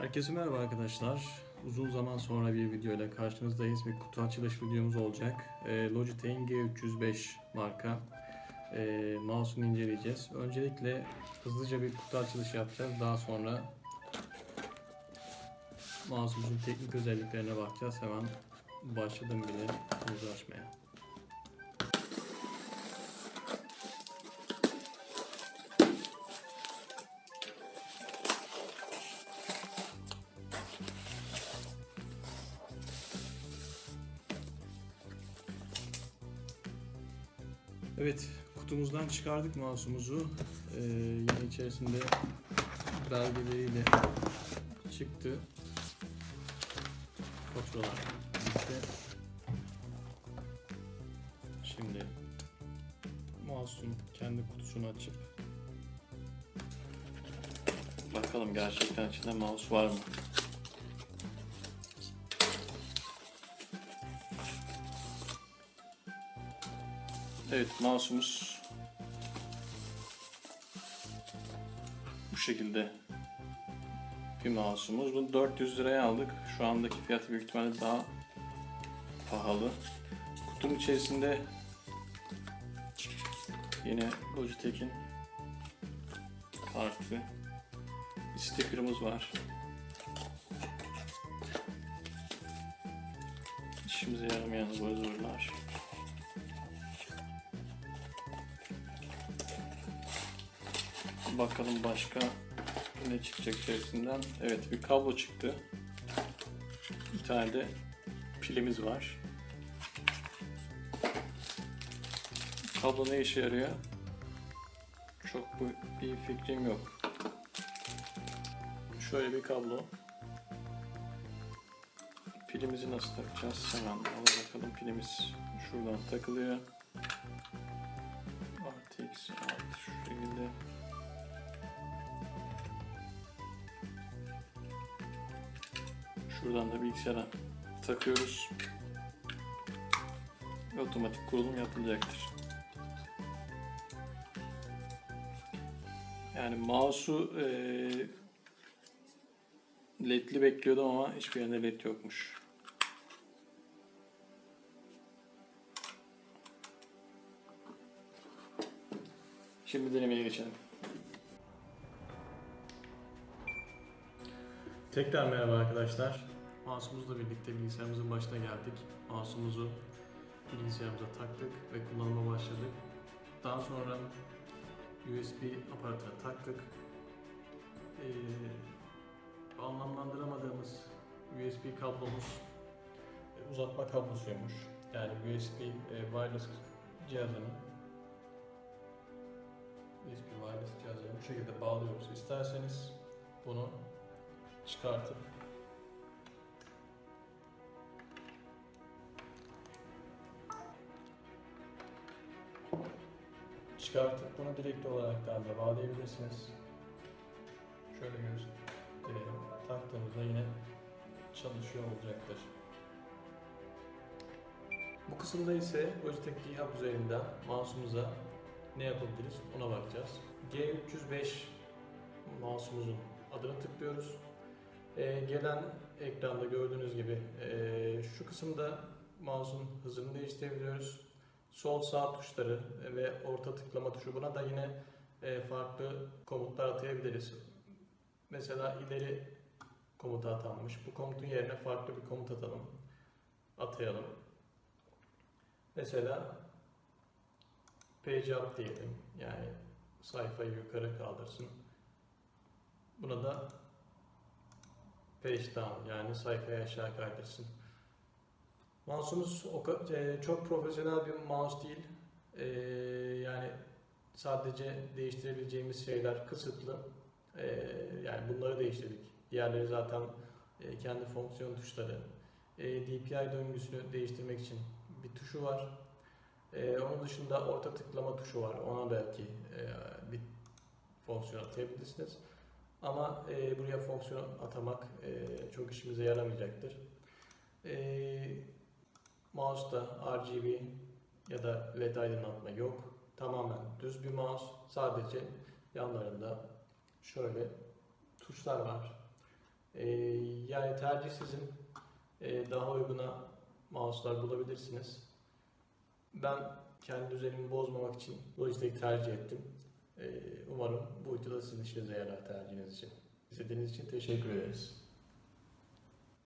Herkese merhaba arkadaşlar. Uzun zaman sonra bir video ile karşınızdayız. Bir kutu açılış videomuz olacak. Ee, Logitech'in G305 marka e, mouse'unu inceleyeceğiz. Öncelikle hızlıca bir kutu açılışı yapacağız. Daha sonra mouse'umuzun teknik özelliklerine bakacağız. Hemen başladım bile kutumuzu açmaya. Evet, kutumuzdan çıkardık mouse'umuzu. Ee, yine içerisinde belgeleriyle çıktı. Faturalar bitti. Şimdi mouse'un kendi kutusunu açıp bakalım gerçekten içinde mouse var mı? Evet mouse'umuz bu şekilde bir mouse'umuz. Bunu 400 liraya aldık. Şu andaki fiyatı büyük ihtimalle daha pahalı. Kutunun içerisinde yine Logitech'in kartı, sticker'ımız var. İşimize yaramayan zırhlar. Bakalım başka ne çıkacak içerisinden. Evet bir kablo çıktı. Bir tane de pilimiz var. Kablo ne işe yarıyor? Çok bir fikrim yok. Şöyle bir kablo. Pilimizi nasıl takacağız? Hemen ona bakalım. Pilimiz şuradan takılıyor. RTX alt şu şekilde. Şuradan da bilgisayara takıyoruz. Ve otomatik kurulum yapılacaktır. Yani mouse'u eee ledli bekliyordum ama hiçbir yerinde led yokmuş. Şimdi denemeye geçelim. Tekrar merhaba arkadaşlar. Mouse'umuzla birlikte bilgisayarımızın başına geldik. Mouse'umuzu bilgisayarımıza taktık ve kullanıma başladık. Daha sonra USB aparatına taktık. Ee, anlamlandıramadığımız USB kablomuz e, uzatma kablosuymuş. Yani USB e, wireless cihazını USB wireless cihazını bu şekilde bağlıyoruz. İsterseniz bunu çıkartıp çıkartıp bunu direkt olarak da bağlayabilirsiniz. Şöyle göstereyim. Taktığımızda yine çalışıyor olacaktır. Bu kısımda ise Logitech G Hub üzerinden mouse'umuza ne yapabiliriz ona bakacağız. G305 mouse'umuzun adını tıklıyoruz. Ee, gelen ekranda gördüğünüz gibi ee, şu kısımda mouse'un hızını değiştirebiliyoruz. Sol sağ tuşları ve orta tıklama tuşu buna da yine ee, farklı komutlar atayabiliriz. Mesela ileri komutu atanmış. Bu komutun yerine farklı bir komut atalım. Atayalım. Mesela page up diyelim. Yani sayfayı yukarı kaldırsın. Buna da page down yani sayfayı aşağı kaydırsın. Mouse'umuz e, çok profesyonel bir mouse değil. E, yani sadece değiştirebileceğimiz şeyler kısıtlı. E, yani bunları değiştirdik. Diğerleri zaten e, kendi fonksiyon tuşları. E, DPI döngüsünü değiştirmek için bir tuşu var. E, onun dışında orta tıklama tuşu var. Ona belki e, bir fonksiyon atayabilirsiniz. Ama e, buraya fonksiyon atamak e, çok işimize yaramayacaktır. E, mouse'da RGB ya da LED aydınlatma yok. Tamamen düz bir mouse. Sadece yanlarında şöyle tuşlar var. Ee, yani tercih sizin. Ee, daha uyguna mouse'lar bulabilirsiniz. Ben kendi düzenimi bozmamak için Logitech tercih ettim. Ee, umarım bu videoda sizin işinize yarar tercihiniz için. İzlediğiniz için teşekkür ederiz.